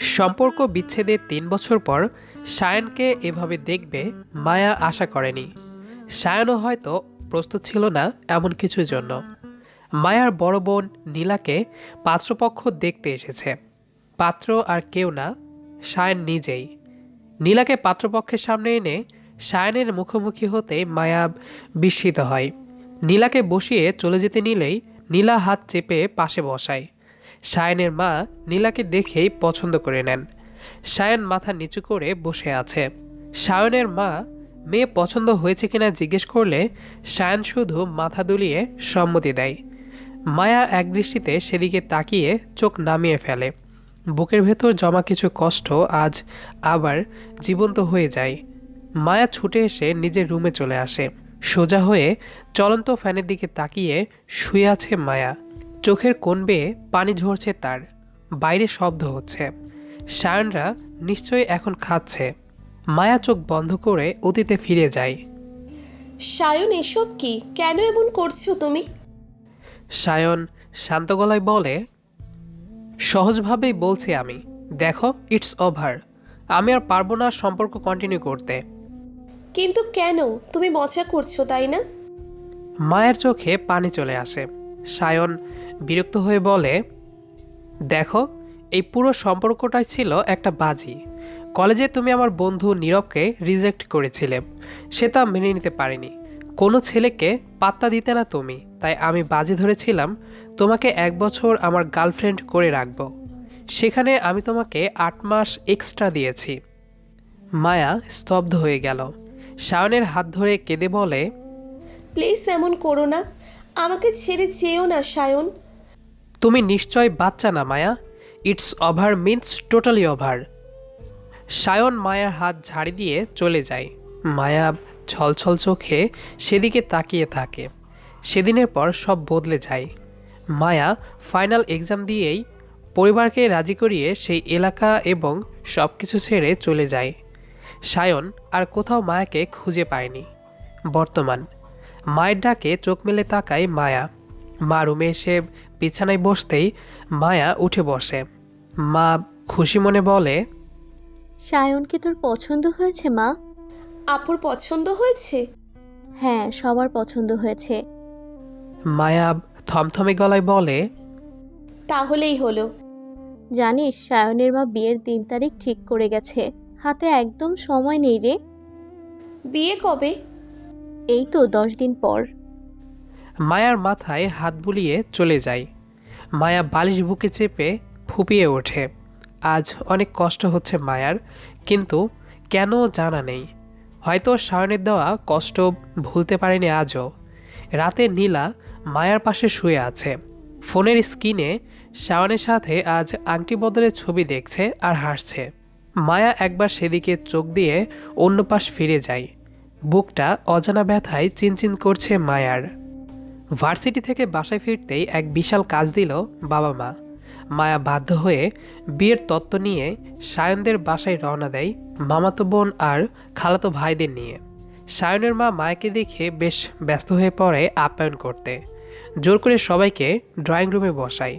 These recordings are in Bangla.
সম্পর্ক বিচ্ছেদের তিন বছর পর সায়নকে এভাবে দেখবে মায়া আশা করেনি। সায়নও হয়তো প্রস্তুত ছিল না এমন কিছুর জন্য। মায়ার বড় বোন নীলাকে পাত্রপক্ষ দেখতে এসেছে। পাত্র আর কেউ না, সায়ন নিজেই। নীলাকে পাত্রপক্ষের সামনে এনে সায়নের মুখোমুখি হতে মায়া বিস্মিত হয়। নীলাকে বসিয়ে চলে যেতে নিলেই নীলা হাত চেপে পাশে বসায়। সায়নের মা নীলাকে দেখেই পছন্দ করে নেন। সায়ন মাথা নিচু করে বসে আছে। সায়নের মা, মেয়ে পছন্দ হয়েছে কিনা জিজ্ঞেস করলে সায়ন শুধু মাথা দুলিয়ে সম্মতি দেয়। মায়া একদৃষ্টিতে সেদিকে তাকিয়ে চোখ নামিয়ে ফেলে। বুকের ভেতর জমা কিছু কষ্ট আজ আবার জীবন্ত হয়ে যায়। মায়া ছুটে এসে নিজের রুমে চলে আসে। সোজা হয়ে চলন্ত ফ্যানের দিকে তাকিয়ে শুয়ে আছে মায়া। চোখের কোন বেয়ে পানি ঝরছে তার বাইরে শব্দ হচ্ছে। সায়নরা নিশ্চয়ই এখন খাচ্ছে। মায়া চোখ বন্ধ করে অতীতে ফিরে যায়। সায়ন এসব কি? কেন এমন করছ তুমি? সায়ন শান্ত গলায় বলে সহজভাবেই বলছি আমি দেখো ইটস ওভার আমি আর পারব না সম্পর্ক কন্টিনিউ করতে। কিন্তু কেন? তুমি মজা করছ তাই না? মায়ের চোখে পানি চলে আসে। সায়ন বিরক্ত হয়ে বলে, দেখো, এই পুরো সম্পর্কটাই ছিল একটা বাজি। কলেজে তুমি আমার বন্ধু নীরবকে রিজেক্ট করেছিলে। সে তা মেনে নিতে পারিনি। কোনো ছেলেকে পাত্তা দিতে না তুমি, তাই আমি বাজি ধরেছিলাম, তোমাকে এক বছর আমার গার্লফ্রেন্ড করে রাখব। সেখানে আমি তোমাকে আট মাস এক্সট্রা দিয়েছি। মায়া স্তব্ধ হয়ে গেল। সায়নের হাত ধরে কেঁদে বলে প্লিজ এমন করো না। আমাকে ছেড়ে যেও না, সায়ন। তুমি নিশ্চয় বাচ্চা না, Maya. It's over means totally over Sayan মায়ার হাত ঝাড়ি দিয়ে চলে যায়। মায়া ছলছল চোখে সেদিকে তাকিয়ে থাকে। সেদিনের পর সব বদলে যায়। মায়া ফাইনাল এক্সাম দিয়েই পরিবারকে রাজি করিয়ে সেই এলাকা এবং সব কিছু ছেড়ে চলে যায়। সায়ন আর কোথাও মায়াকে খুঁজে পায়নি। বর্তমান মায়ের ডাকে চোখ মেলে তাকায় মায়া। মা রুমে এসে বিছানায় বসতেই মায়া উঠে বসে। মা খুশি মনে বলে সায়নকে তোর পছন্দ হয়েছে মা? আপুর পছন্দ হয়েছে? হ্যাঁ সবার পছন্দ হয়েছে। মায়া থমথমে গলায় বলে তাহলেই হলো। জানিস সায়নের মা বিয়ের দিন তারিখ ঠিক করে গেছে। হাতে একদম সময় নেই রে। বিয়ে কবে? এই তো দশ দিন পর। মায়ার মাথায় হাত বুলিয়ে চলে যায়। মায়া বালিশ বুকে চেপে ফুপিয়ে ওঠে। আজ অনেক কষ্ট হচ্ছে মায়ার, কিন্তু কেন জানা নেই। হয়তো সায়নের দেওয়া কষ্ট ভুলতে পারেনি আজও। রাতে নীলা মায়ার পাশে শুয়ে আছে। ফোনের স্ক্রিনে শাওনের সাথে আজ আংটি বদলের ছবি দেখছে আর হাসছে। মায়া একবার সেদিকে চোখ দিয়ে অন্য পাশ ফিরে যায়। বুকটা অজানা ব্যথায় চিনচিন করছে মায়ার। ভার্সিটি থেকে বাসায় ফিরতেই এক বিশাল কাজ দিল বাবা মা। মায়া বাধ্য হয়ে বিয়ের তত্ত্ব নিয়ে সায়নদের বাসায় রওনা দেয় মামাতো বোন আর খালাতো ভাইদের নিয়ে। সায়নের মা মায়াকে দেখে বেশ ব্যস্ত হয়ে পড়ে আপ্যায়ন করতে। জোর করে সবাইকে ড্রয়িং রুমে বসায়।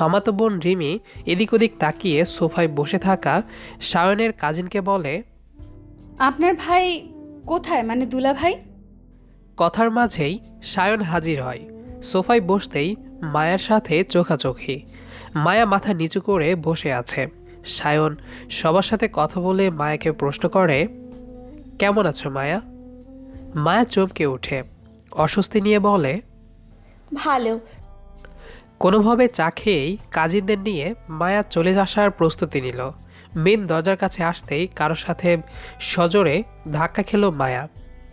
মামাতো বোন রিমি এদিক ওদিক তাকিয়ে সোফায় বসে থাকা সায়নের কাজিনকে বলে, আপনার ভাই কোথায়? মানে দুলা ভাই? কথার মাঝেই সায়ন হাজির হয়। সোফায় বসতেই মায়ার সাথে চোখাচোখি। মায়া মাথা নিচু করে বসে আছে। সায়ন সবার সাথে কথা বলে মায়াকে প্রশ্ন করে কেমন আছো মায়া? মায়া চমকে ওঠে অস্বস্তি নিয়ে বলে ভালো। কোনোভাবে চা খেয়েই কাজিনদের নিয়ে মায়া চলে আসার প্রস্তুতি নিল। মেন দরজার কাছে আসতেই কারোর সাথে সজোরে ধাক্কা খেলো মায়া।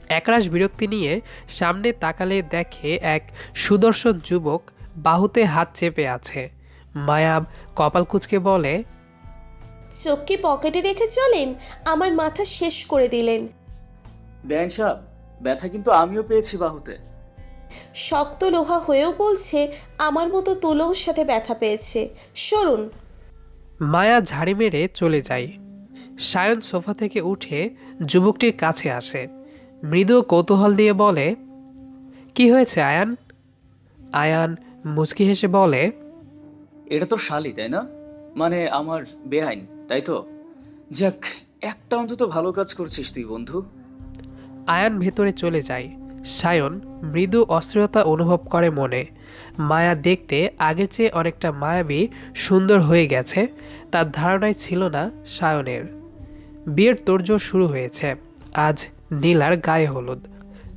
একরাশ বিরক্তি নিয়ে সামনে তাকালে দেখে এক সুদর্শন যুবক বাহুতে হাত চেপে আছে। মায়া কপাল কুচকে বলে চোখ কি পকেটে রেখে চলেন আমার মাথা শেষ করে দিলেন। ব্যান সাহেব ব্যথা কিন্তু আমিও পেয়েছি বাহুতে। শক্ত লোহা হয়েও বলছে আমার মতো তুলোর সাথে ব্যথা পেয়েছে। সরুন মায়া ঝাড়ি মেরে চলে যায়। সায়ন সোফা থেকে উঠে যুবকটির কাছে আসে। মৃদু কৌতূহল দিয়ে বলে, কি হয়েছে, আয়ান? আয়ান মুচকি হেসে বলে, এটা তো শালি, তাই না? মানে আমার বেআইন, তাই তো? যাক, একটা অন্তত ভালো কাজ করছিস তুই, বন্ধু। আয়ান ভেতরে চলে যায়। সায়ন মৃদু অস্থিরতা অনুভব করে মনে। মায়া দেখতে আগের চেয়ে অনেকটা মায়াবী, সুন্দর হয়ে গেছে, তার ধারণায় ছিল না সায়নের। বিয়ের তোড়জোড় শুরু হয়েছে। আজ নীলার গায়ে হলুদ।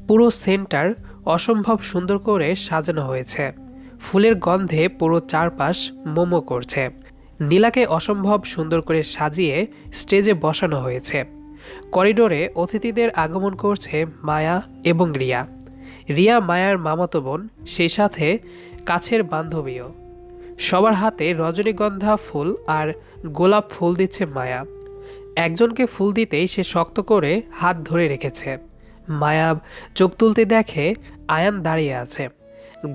পুরো সেন্টার অসম্ভব সুন্দর করে সাজানো হয়েছে। ফুলের গন্ধে পুরো চারপাশ মোমো করছে। নীলাকে অসম্ভব সুন্দর করে সাজিয়ে স্টেজে বসানো হয়েছে। করিডোরে অতিথিদের আগমন করছে মায়া এবং রিয়া। রিয়া মায়ার মামাতো বোন, সেই সাথে কাছের বান্ধবীও। সবার হাতে রজনীগন্ধা ফুল আর গোলাপ ফুল দিচ্ছে মায়া। একজনকে ফুল দিতেই সে শক্ত করে হাত ধরে রেখেছে। মায়া চোখ তুলতে দেখে আয়ান দাঁড়িয়ে আছে।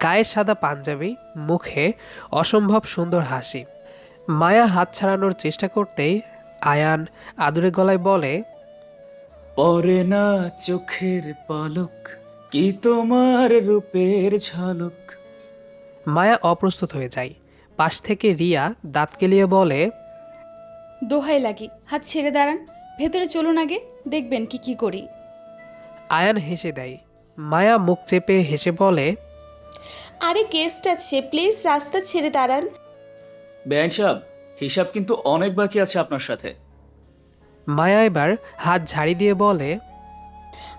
গায়ে সাদা পাঞ্জাবি, মুখে অসম্ভব সুন্দর হাসি। মায়া হাত ছাড়ানোর চেষ্টা করতেই আয়ান আদুরে গলায় বলে, পরে না চোখের পলক, কি তোমার রূপের ঝলক? মায়া অপ্রস্তুত হয়ে যায়। পাশ থেকে রিয়া দাঁত কেলিয়ে বলে দোহাই লাগি হাত ছেড়ে দাঁড়ান ভেতরে চলুন আগে দেখবেন কি কি করি। আয়ান হেসে দেয়। মায়া মুখ চেপে হেসে বলে আরে গেস্ট আছে প্লিজ রাস্তা ছেড়ে দাঁড়ান। বেআইন সাহেব হিসাব কিন্তু অনেক বাকি আছে আপনার সাথে। মায়া এবার হাত ঝাড়ি দিয়ে বলে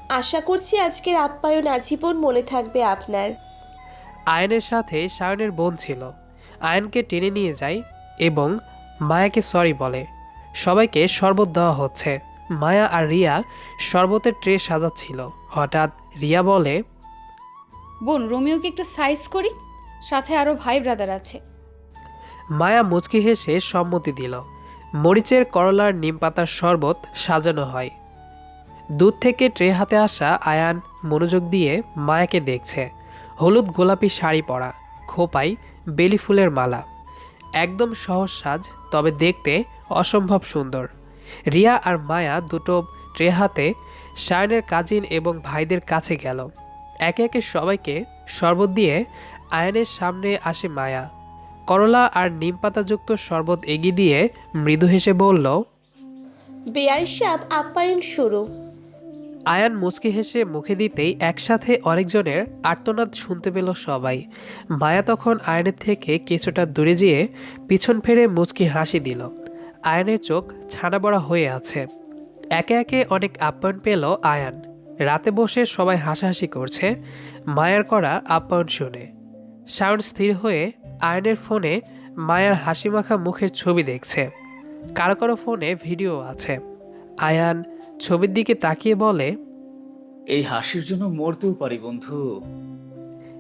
আশা করছি আজকের আপ্যায়ন আজীবন মনে থাকবে আপনার। আয়নের সাথে সায়নের বোন ছিল। আয়নকে টেনে নিয়ে যায় এবং মায়াকে সরি বলে। সবাইকে শরবত দেওয়া হচ্ছে। মায়া আর রিয়া শরবতের ট্রে সাজাচ্ছিল। হঠাৎ রিয়া বলে বোন রোমিওকে একটু সাইজ করি। সাথে আরও ভাই ব্রাদার আছে। মায়া মুচকি হেসে সম্মতি দিল। মরিচের করলার নিমপাতার শরবত সাজানো হয়। দুধ থেকে ট্রে হাতে আসা আয়ান মনোযোগ দিয়ে মায়াকে দেখছে। হলুদ গোলাপি শাড়ি পরা, খোপাই, বেলি ফুলের মালা। একদম সহজ সাজ, তবে দেখতে অসম্ভব সুন্দর। রিয়া আর মায়া দুটো ট্রে হাতে শায়নের কাজিন এবং ভাইদের কাছে গেল। একে একে সবাইকে শরবত দিয়ে আয়নের সামনে আসে মায়া। করলা আর নিমপাতাযুক্ত শরবত এগিয়ে দিয়ে মৃদু হেসে বলল সাহেব আপ্যায়ন শুরু। আয়ান মুচকি হেসে মুখে দিতেই একসাথে অনেকজনের আর্তনাদ শুনতে পেল সবাই। মায়া তখন আয়নের থেকে কিছুটা দূরে যেয়ে পিছন ফেরে মুচকি হাসি দিল। আয়নের চোখ ছানা বড়া হয়ে আছে। একে একে অনেক আপ্যায়ন পেল আয়ান। রাতে বসে সবাই হাসাহাসি করছে। মায়ার করা আপ্যায়ন শুনে। সাউন্ড স্থির হয়ে আয়নের ফোনে মায়ার হাসিমাখা মুখের ছবি দেখছে। কারও কারও ফোনে ভিডিও আছে। আয়ান ছবির দিকে তাকিয়ে বলে এই হাসির জন্য মরতেও পারি বন্ধু।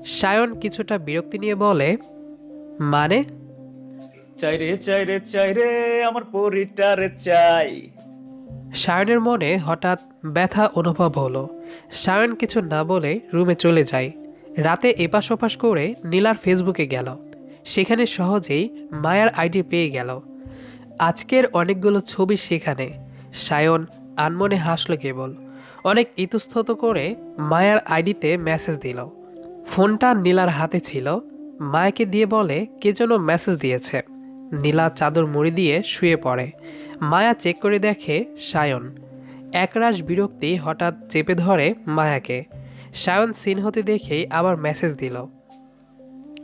সায়ন কিছুটা বিরক্তি নিয়ে বলে মানে? চাই রে চাই রে চাই রে আমার পরিটারে চাই। সায়নের মনে হঠাৎ ব্যথা অনুভব হলো। সায়ন কিছু না বলে রুমে চলে যায়। রাতে এপাশ ওপাশ করে নীলার ফেসবুকে গেল। সেখানে সহজেই মায়ার আইডি পেয়ে গেল। আজকের অনেকগুলো ছবি সেখানে। সায়ন আনমনে হাসলো কেবল। অনেক ইতস্তত করে মায়ার আইডিতে মেসেজ দিল। ফোনটা নীলার হাতে ছিল। মায়াকে দিয়ে বলে, কে যেন মেসেজ দিয়েছে? নীলা চাদর মুড়ি দিয়ে শুয়ে পড়ে। মায়া চেক করে দেখে সায়ন। একরাশ বিরক্তি হঠাৎ চেপে ধরে মায়াকে। সায়ন সিন হতে দেখেই আবার মেসেজ দিল,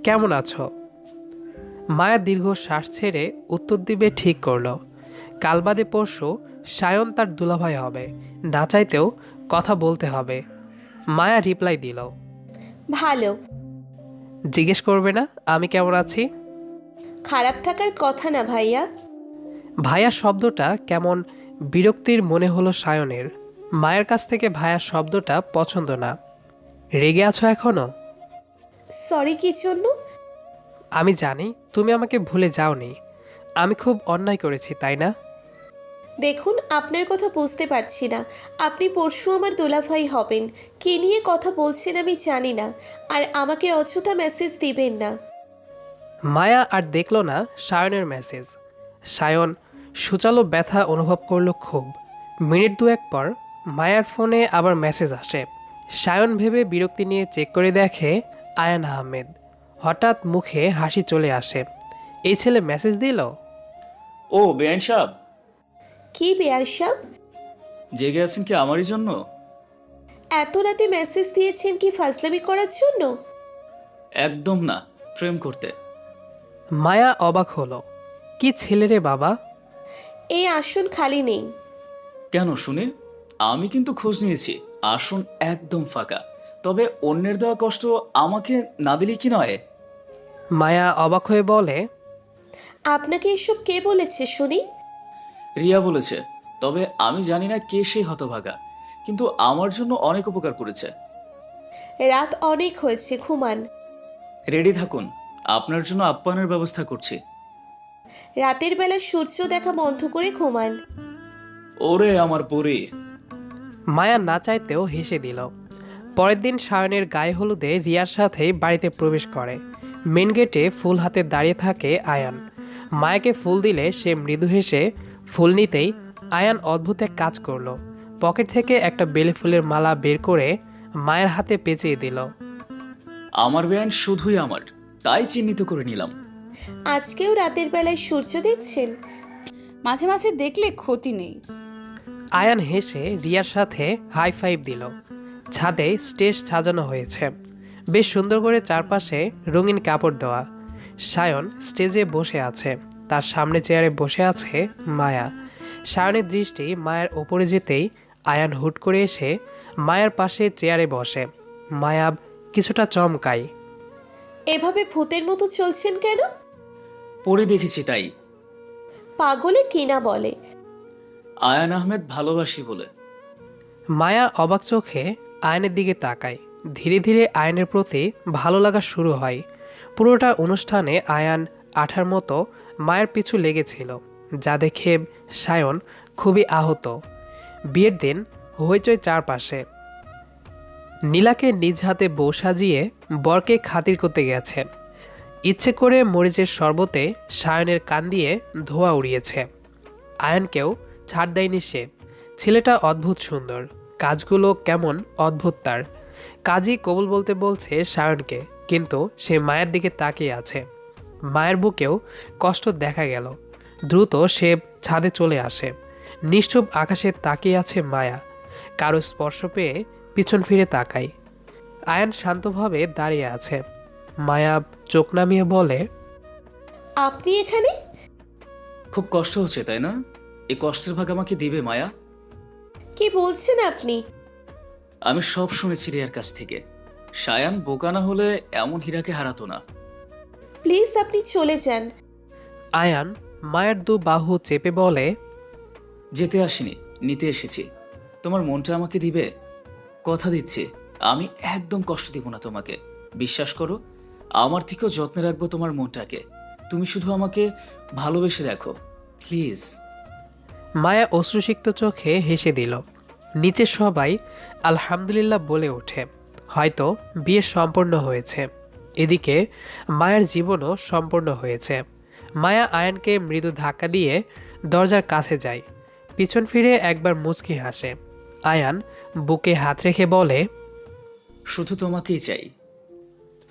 কেমন আছো? মায়া দীর্ঘ শ্বাস ছেড়ে উত্তর দিবে ঠিক করল। কাল বাদে পরশু সায়ন তার দুলাভাই হবে। না চাইতেও কথা বলতে হবে। মায়া রিপ্লাই দিল। ভালো। জিজ্ঞেস করবে না আমি কেমন আছি? খারাপ থাকার কথা না ভাইয়া। ভায়া শব্দটা কেমন বিরক্তির মনে হলো সায়নের। মায়ের কাছ থেকে ভায়া শব্দটা পছন্দ না। রেগে আছো এখনও? সরি কি জন্য? আমি জানি তুমি আমাকে ভুলে যাওনি। আমি খুব অন্যায় করেছি তাই না? দেখুন আপনার কথা বুঝতে পারছি না। আপনি পরশু আমার দোলাভাই হবেন। কে নিয়ে কথা বলছেন আমি জানি না। আর আমাকে অযথা মেসেজ দিবেন না। মায়া আর দেখল না সায়নের মেসেজ সায়ন সুচালো ব্যথা অনুভব করল খুব। মিনিট দুয়েক পর মায়ার ফোনে আবার মেসেজ আসে। সায়ন ভেবে বিরক্তি নিয়ে চেক করে দেখে আয়ান আহমেদ। হঠাৎ মুখে হাসি চলে আসে। এই ছেলে মেসেজ দিল? ও বেআইন সাহেব। কি বেয়ার সাহ জেগে আছেন কি আমারই জন্য? এত রাতে মেসেজ দিয়েছেন কি ফাজলামি করার জন্য? একদম না প্রেম করতে। মায়া অবাক হলো। কি ছেলে রে বাবা? এই আসন খালি নেই। কেন শুনি? আমি কিন্তু খোঁজ নিয়েছি আসন একদম ফাঁকা। তবে অন্যের দেওয়া কষ্ট আমাকে না দিলে কি নয়? মায়া অবাক হয়ে বলে আপনাকে এসব কে বলেছে শুনি? রিয়া বলেছে তবে আমি জানি না কে সেই হতভাগা কিন্তু আমার জন্য অনেক উপকার করেছে। রাত অনেক হয়েছে ঘুমান। রেডি থাকুন আপনার জন্য আপ্যায়নের ব্যবস্থা করছি। রাতের বেলা সূর্য দেখা বন্ধ করে ঘুমান। ওরে আমার পরি মায়া না চাইতেও হেসে দিল। পরের দিন সায়নের গায়ে হলুদে রিয়ার সাথেই বাড়িতে প্রবেশ করে। মেন গেটে ফুল হাতে দাঁড়িয়ে থাকে আয়ান। মায়াকে ফুল দিলে সে মৃদু হেসে ফুল নিতেই আয়ান অদ্ভুত এক কাজ করল। পকেট থেকে একটা বেলে ফুলের মালা বের করে মায়ের হাতে পেঁচিয়ে দিল। আমার বেআইন শুধুই আমার তাই চিহ্নিত করে নিলাম। আজকেও রাতের বেলায় সূর্য দেখছেন? মাঝে মাঝে দেখলে ক্ষতি নেই। আয়ান হেসে রিয়ার সাথে হাই ফাইভ দিল। ছাদে স্টেজ সাজানো হয়েছে। বেশ সুন্দর করে চারপাশে রঙিন কাপড় দেওয়া। সায়ন স্টেজে বসে আছে। তার সামনে চেয়ারে বসে আছে মায়া। সায়নের দৃষ্টি মায়ের ওপরে যেতেই আয়ান হুট করে এসে মায়ার পাশে চেয়ারে বসে। মায়া কিছুটা চমকায়। এভাবে ভূতের মতো চলছেন কেন? পড়ে দেখেছি তাই। পাগলে কিনা বলে? আয়ান আহমেদ ভালোবাসি বলে। মায়া অবাক চোখে আয়নের দিকে তাকায়। ধীরে ধীরে আয়নের প্রতি ভালো লাগা শুরু হয়। পুরোটা অনুষ্ঠানে আয়ান আঠার মতো মায়ের পিছু লেগেছিল, যা দেখে সায়ন খুবই আহত। বিয়ের দিন হইচই চারপাশে। নীলাকে নিজ হাতে বউ সাজিয়ে বরকে খাতির করতে গেছেন ইচ্ছে করে মরিচের শরবতে সায়নের কান দিয়ে ধোয়া উড়িয়েছে। আয়নকেও ছাড় দেয়নি সে। ছেলেটা অদ্ভুত সুন্দর, কাজগুলো কেমন অদ্ভুত তার। কাজই কবুল বলতে বলছে সায়নকে, কিন্তু সে মায়ের দিকে তাকিয়ে আছে। মায়ের বুকেও কষ্ট দেখা গেল। দ্রুত সে ছাদে চলে আসে। নিশ্চুপ আকাশে তাকিয়ে আছে মায়া। কারও স্পর্শ পেয়ে পিছন ফিরে তাকায়। আয়ান শান্তভাবে দাঁড়িয়ে আছে। মায়া চোখ নামিয়ে বলে আপনি এখানে? খুব কষ্ট হচ্ছে তাই না? এই কষ্টের ভাগ আমাকে দিবে মায়া? কি বলছেন আপনি? আমি সব শুনেছি রিয়ার কাছ থেকে। সায়ান বোকা না হলে এমন হীরাকে হারাতো না। প্লিজ আপনি চলে যান। আয়ান মায়ের দু বাহু চেপে বলে যেতে আসিনি নিতে এসেছি। তোমার মনটা আমাকে দিবে? কথা দিচ্ছি আমি একদম কষ্ট দিব না তোমাকে। বিশ্বাস করো আমার থেকেও যত্নে রাখব তোমার মনটাকে। তুমি শুধু আমাকে ভালোবেসে দেখো প্লিজ। মায়া অশ্রুসিক্ত চোখে হেসে দিল। নিচে সবাই আলহামদুলিল্লাহ বলে ওঠে। হয়তো বিয়ে সম্পন্ন হয়েছে। এদিকে মায়ের জীবনও সম্পূর্ণ হয়েছে। মায়া আয়নকে মৃদু ধাক্কা দিয়ে দরজার কাছে যায়। পিছন ফিরে একবার মুচকি হাসে। আয়ান বুকে হাত রেখে বলে শুধু তোমাকেই চাই।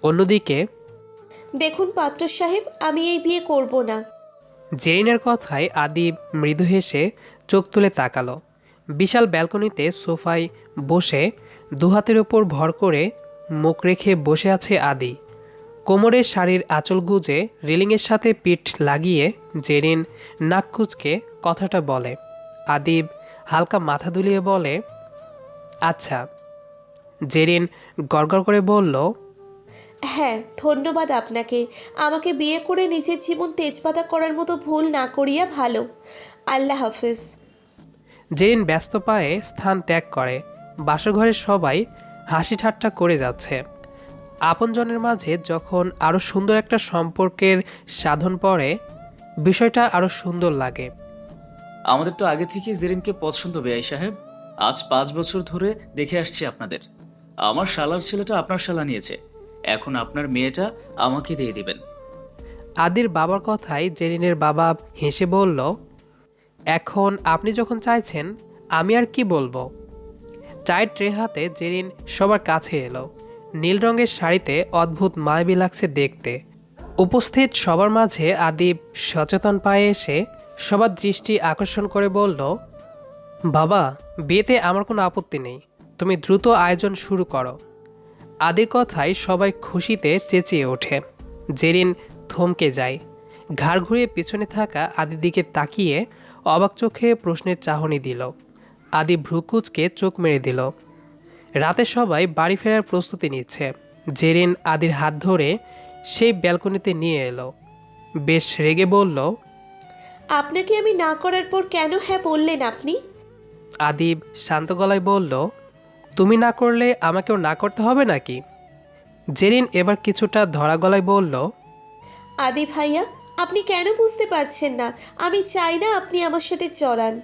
অন্যদিকে দেখুন পাত্র সাহেব আমি এই বিয়ে করব না। জেরিনের কথায় আদি মৃদু হেসে চোখ তুলে তাকালো। বিশাল ব্যালকনিতে সোফায় বসে দুহাতের ওপর ভর করে মুখ রেখে বসে আছে আদি। কোমরের শাড়ির আঁচল গুজে রেলিংয়ের সাথে পিঠ লাগিয়ে জেরিন নাক কুচকে কথাটা বলে। আদিব হালকা মাথা দুলিয়ে বলে আচ্ছা। জেরিন গড়গড় করে বলল হ্যাঁ ধন্যবাদ আপনাকে। আমাকে বিয়ে করে নিজের জীবন তেজপাতা করার মতো ভুল না করিয়া ভালো। আল্লাহ হাফিজ। জেরিন ব্যস্ত পায়ে স্থান ত্যাগ করে। বাসঘরের সবাই হাসি ঠাট্টা করে যাচ্ছে। আপনজনের মাঝে যখন আরও সুন্দর একটা সম্পর্কের সাধন পড়ে বিষয়টা আরও সুন্দর লাগে। আমাদের তো আগে থেকেই জেরিনকে পছন্দ বেআই সাহেব। আজ পাঁচ বছর ধরে দেখে আসছি আপনাদের। আমার শালার ছেলেটা আপনার শালা নিয়েছে। এখন আপনার মেয়েটা আমাকে দিয়ে দিবেন। আদির বাবার কথায় জেরিনের বাবা হেসে বলল এখন আপনি যখন চাইছেন আমি আর কি বলব? চায়ের ট্রে হাতে জেরিন সবার কাছে এলো। নীল রঙের শাড়িতে অদ্ভুত মায়াবী লাগছে দেখতে। উপস্থিত সবার মাঝে আদিব সচেতন পায়ে এসে সবার দৃষ্টি আকর্ষণ করে বলল, বাবা, বিয়েতে আমার কোনো আপত্তি নেই। তুমি দ্রুত আয়োজন শুরু করো। আদির কথায় সবাই খুশিতে চেঁচিয়ে ওঠে। জেরিন থমকে যায়। ঘাড় ঘুরিয়ে পিছনে থাকা আদির দিকে তাকিয়ে অবাক চোখে প্রশ্নের চাহনি দিল। আদি ভ্রুকুচকে চোখ মেরে দিল। রাতে সবাই বাড়ি ফেরার প্রস্তুতি নিচ্ছে। জেরিন আদির হাত ধরে সেই ব্যালকনিতে নিয়ে এলো। বেশ রেগে বলল আপনাকে আমি না করার পর কেন হ্যাঁ বললেন আপনি? আদিব শান্ত গলায় বলল তুমি না করলে আমাকেও না করতে হবে নাকি? জেরিন এবার কিছুটা ধরা গলায় বলল আদি ভাইয়া আপনি কেন বুঝতে পারছেন না? আমি চাই না আপনি আমার সাথে চড়ান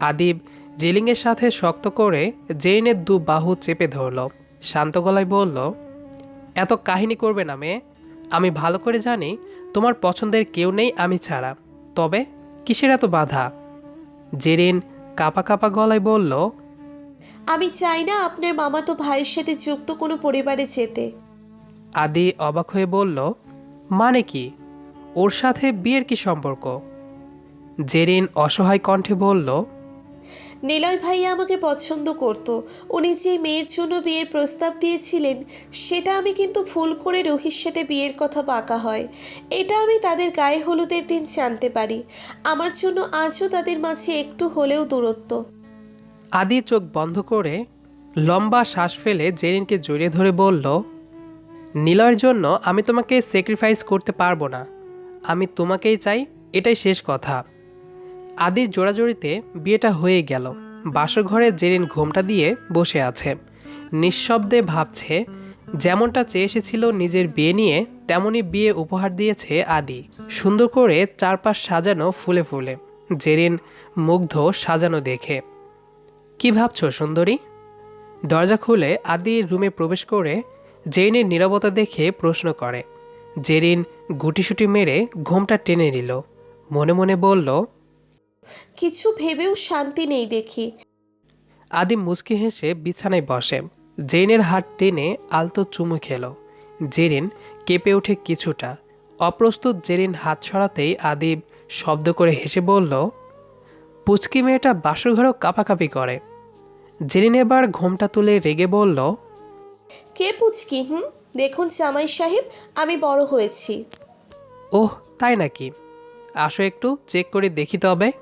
আদিব রেলিংয়ের সাথে শক্ত করে জেরিনের দু বাহু চেপে ধরল। শান্ত গলায় বলল এত কাহিনী করবে না মেয়ে। আমি ভালো করে জানি তোমার পছন্দের কেউ নেই আমি ছাড়া। তবে কিসের এত বাধা? জেরিন কাপা কাপা গলায় বলল আমি চাই না আপনার মামাতো ভাইয়ের সাথে যুক্ত কোনো পরিবারে যেতে। আদি অবাক হয়ে বলল মানে কি? ওর সাথে বিয়ের কি সম্পর্ক? জেরিন অসহায় কণ্ঠে বলল নিলয় ভাইয়া আমাকে পছন্দ করত। উনি যে মেয়ের জন্য বিয়ের প্রস্তাব দিয়েছিলেন, সেটা আমি কিন্তু ভুল করে রোহির সাথে বিয়ের কথা পাকা হয়। এটা আমি তাদের গায়ে হলুদের দিন জানতে পারি। আমার জন্য আজও তাদের মাঝে একটু হলেও দূরত্ব। আদি চোখ বন্ধ করে লম্বা শ্বাস ফেলে জেরিনকে জড়িয়ে ধরে বলল, নীলয়ের জন্য আমি তোমাকে স্যাক্রিফাইস করতে পারব না। আমি তোমাকেই চাই, এটাই শেষ কথা। আদির জোড়াজড়িতে বিয়েটা হয়ে গেল। বাসর ঘরে জেরিন ঘোমটা দিয়ে বসে আছে। নিঃশব্দে ভাবছে, যেমনটা চেয়ে এসেছিল নিজের বিয়ে নিয়ে তেমনই বিয়ে উপহার দিয়েছে আদি। সুন্দর করে চারপাশ সাজানো ফুলে ফুলে। জেরিন মুগ্ধ সাজানো দেখে। কি ভাবছ সুন্দরী? দরজা খুলে আদি রুমে প্রবেশ করে জেরিনের নীরবতা দেখে প্রশ্ন করে। জেরিন গুটিসুটি মেরে ঘুমটা টেনে নিল। মনে মনে বলল কিছু ভেবেও শান্তি নেই দেখি। আদি মুচকি হেসে বিছানায় বসে। জেনের হাত টেনে আলতো চুমু খেল। জেরিন কেঁপে ওঠে কিছুটা। অপ্রস্তুত জেরিন হাত ছড়াতেই আদিব শব্দ করে হেসে বলল পুচকি মেয়েটা বাসর ঘরেও কাঁপাকাঁপি করে। জেরিন এবার ঘোমটা তুলে রেগে বলল কে পুচকি হুম? দেখুন জামাই সাহেব আমি বড় হয়েছি। ওহ তাই নাকি? আসো একটু চেক করে দেখি তবে।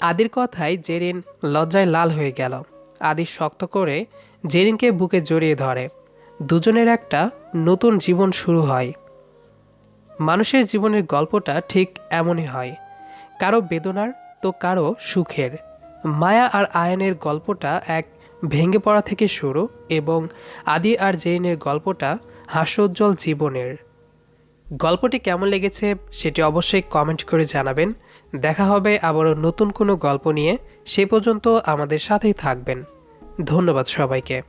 আদির কথায় জেরিন লজ্জায় লাল হয়ে গেল। আদি শক্ত করে জেরিনকে বুকে জড়িয়ে ধরে। দুজনের একটা নতুন জীবন শুরু হয়। মানুষের জীবনের গল্পটা ঠিক এমনই হয়। কারও বেদনার তো কারও সুখের। মায়া আর আয়নের গল্পটা এক ভেঙে পড়া থেকে শুরু এবং আদি আর জেরিনের গল্পটা হাস্যোজ্জ্বল জীবনের। গল্পটি কেমন লেগেছে সেটি অবশ্যই কমেন্ট করে জানাবেন। দেখা হবে আবারও নতুন কোনো গল্প নিয়ে সে পর্যন্ত আমাদের সাথেই থাকবেন। ধন্যবাদ সবাইকে।